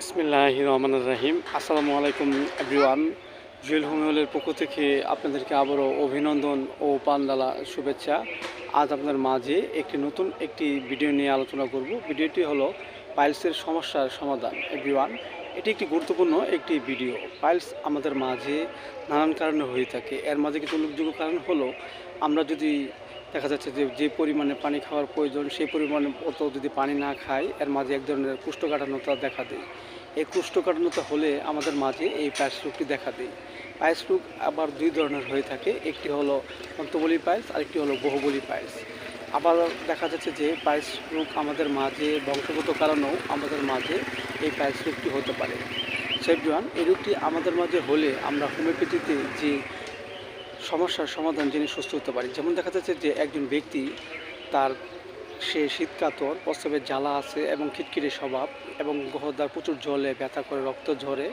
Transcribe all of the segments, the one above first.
বিসমিল্লাহ রহমান রাহিম। আসসালামু আলাইকুম, এভরিওয়ান। জুয়েল হোমিওলের পক্ষ থেকে আপনাদেরকে আবারও অভিনন্দন ও পানডালা শুভেচ্ছা। আজ আপনাদের মাঝে একটি নতুন একটি ভিডিও নিয়ে আলোচনা করব। ভিডিওটি হলো পাইলসের সমস্যার সমাধান, এভরিওয়ান। এটি একটি গুরুত্বপূর্ণ একটি ভিডিও। পাইলস আমাদের মাঝে নানান কারণে হয়ে থাকে। এর মাঝে কিছু উল্লেখযোগ্য কারণ হলো, আমরা যদি দেখা যাচ্ছে যে যে পরিমাণে পানি খাওয়ার প্রয়োজন, সেই পরিমাণে অত যদি পানি না খায়, এর মাঝে এক ধরনের কুষ্ঠকাঠান্যতা দেখা দেয়। এই কুষ্ঠকাঠিন্যতা হলে আমাদের মাঝে এই পায়েস রোগটি দেখা দেয়। পায়েস রোগ আবার দুই ধরনের হয়ে থাকে। একটি হলো অন্তবলী পায়েস, আরেকটি হলো বহুবলী পায়েস। আবার দেখা যাচ্ছে যে পায়েস রোগ আমাদের মাঝে, বংশগত কারণেও আমাদের মাঝে এই পায়েস রোগটি হতে পারে। সেভরিওয়ান এই রোগটি আমাদের মাঝে হলে আমরা হোমিওপ্যাথিতে যে সমস্যার সমাধান জেনে সুস্থ হতে পারি। যেমন দেখা যাচ্ছে যে একজন ব্যক্তি তার সে শীতকাতর, প্রস্রাবের জ্বালা আছে এবং খিটখিটে স্বভাব এবং গহদার প্রচুর জলে ব্যথা করে, রক্ত ঝরে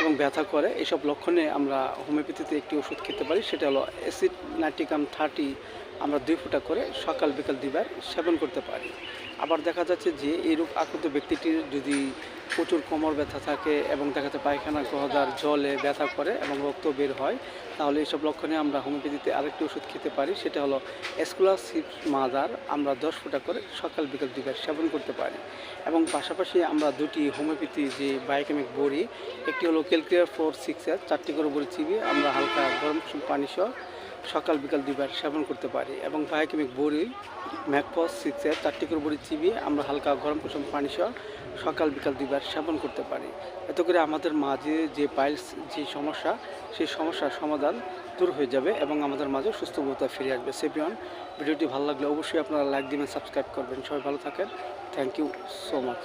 এবং ব্যথা করে। এইসব লক্ষণে আমরা হোমিওপ্যাথিতে একটি ওষুধ খেতে পারি, সেটা হলো অ্যাসিড নাইট্রিকাম থার্টি আমরা দুই ফোঁটা করে সকাল, বিকাল দুইবার সেবন করতে পারি। আবার দেখা যাচ্ছে যে এই রোগ আক্রান্ত ব্যক্তিটির যদি প্রচুর কোমর ব্যথা থাকে এবং দেখা যাচ্ছে পায়খানা গহদার জলে ব্যথা করে এবং রক্ত বের হয়। তাহলে এইসব লক্ষণে আমরা হোমিওপ্যাথিতে আরেকটি ওষুধ খেতে পারি, সেটা হলো এসকুলাসিপ মাদার। আমরা দশ ফোঁটা করে সকাল, বিকাল দুইবার সেবন করতে পারি। এবং পাশাপাশি আমরা দুটি হোমিওপ্যাথি, যে বায়োকেমিক বড়ি, একটি হলো ক্যালকুলিয়ার ফোর সিক্স এর, চারটি করে বড়ি চিবিয়ে আমরা হালকা গরম পানি সহ সকাল, বিকাল দুইবার সেবন করতে পারি এবং বায়োকেমিক বড়ি, ম্যাকপস সিক্স এর চারটি বড়ি চিবিয়ে আমরা হালকা গরম কুসুম পানি সহ সকাল, বিকাল দুইবার সেবন করতে পারি। এত করে আমাদের মাঝে যে পাইলস যে সমস্যা, সেই সমস্যার সমাধান দূর হয়ে যাবে এবং আমাদের মাঝে সুস্থবোধতা ফিরে আসবে। সেপিয়ন ভিডিওটি ভালো লাগলে অবশ্যই আপনারা লাইক দিবেন সাবস্ক্রাইব করবেন। সবাই ভালো থাকেন। Thank you so much